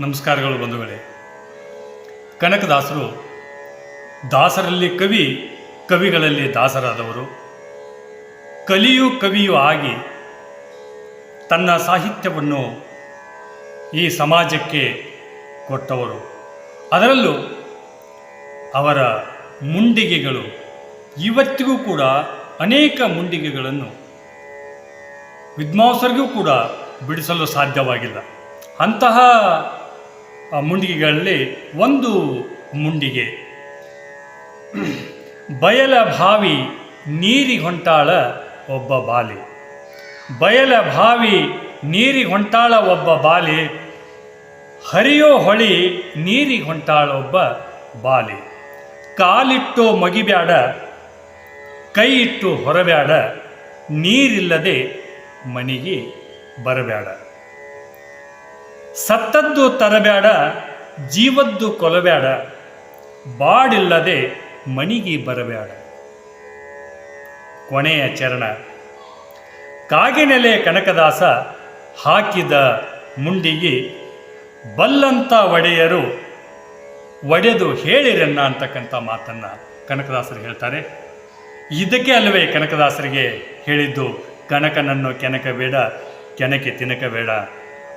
ನಮಸ್ಕಾರಗಳು ಬಂಧುಗಳೇ. ಕನಕದಾಸರು ದಾಸರಲ್ಲಿ ಕವಿ, ಕವಿಗಳಲ್ಲಿ ದಾಸರಾದವರು. ಕಲಿಯು ಕವಿಯು ಆಗಿ ತನ್ನ ಸಾಹಿತ್ಯವನ್ನು ಈ ಸಮಾಜಕ್ಕೆ ಕೊಟ್ಟವರು. ಅದರಲ್ಲೂ ಅವರ ಮುಂಡಿಗೆಗಳು ಇವತ್ತಿಗೂ ಕೂಡ ಅನೇಕ ಮುಂಡಿಗೆಗಳನ್ನು ವಿದ್ವಾಂಸರಿಗೂ ಕೂಡ ಬಿಡಿಸಲು ಸಾಧ್ಯವಾಗಿಲ್ಲ. ಅಂತಹ ಮುಂಡಿಗೆಗಳಲ್ಲಿ ಒಂದು ಮುಂಡಿಗೆ. ಬಯಲ ಭಾವಿ ನೀರಿ ಹೊಂಟಾಳ ಒಬ್ಬ ಬಾಲಿ. ಬಯಲ ಭಾವಿ ನೀರಿ ಹೊಂಟಾಳ ಒಬ್ಬ ಬಾಲಿ. ಹರಿಯೋ ಹೊಳಿ ನೀರಿ ಹೊಂಟಾಳ ಒಬ್ಬ ಬಾಲಿ. ಕಾಲಿಟ್ಟು ಮಗಿಬ್ಯಾಡ ಕೈ ಇಟ್ಟು ಹೊರಬ್ಯಾಡ, ನೀರಿಲ್ಲದೆ ಮನೆಗೆ ಬರಬ್ಯಾಡ. ಸತ್ತದ್ದು ತರಬೇಡ, ಜೀವದ್ದು ಕೊಲಬೇಡ ಬಾಡಿಲ್ಲದೆ ಮಣಿಗೆ ಬರಬೇಡ. ಕೊನೆಯ ಚರಣ. ಕಾಗಿನೆಲೆ ಕನಕದಾಸ ಹಾಕಿದ ಮುಂಡಿಗೆ, ಬಲ್ಲಂತ ಒಡೆಯರು ಒಡೆದು ಹೇಳಿರನ್ನ ಅಂತಕ್ಕಂಥ ಮಾತನ್ನು ಕನಕದಾಸರು ಹೇಳ್ತಾರೆ. ಇದಕ್ಕೆ ಅಲ್ಲವೇ ಕನಕದಾಸರಿಗೆ ಹೇಳಿದ್ದು, ಕನಕನನ್ನು ಕೆನಕ ಬೇಡ ಕೆನಕೆ ತಿನಕಬೇಡ.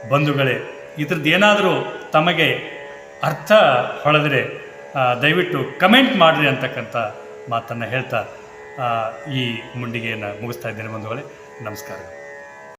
ಬಂಧುಗಳೇ ಇದ್ರದ್ದು ಏನಾದರೂ ತಮಗೆ ಅರ್ಥ ಹೊಳೆದರೆ ದಯವಿಟ್ಟು ಕಮೆಂಟ್ ಮಾಡಿರಿ ಅಂತಕ್ಕಂಥ ಮಾತನ್ನು ಹೇಳ್ತಾ ಈ ಮುಂಡಿಗೆಯನ್ನು ಮುಗಿಸ್ತಾ ಇದ್ದೇನೆ ಬಂಧುಗಳೇ. ನಮಸ್ಕಾರ.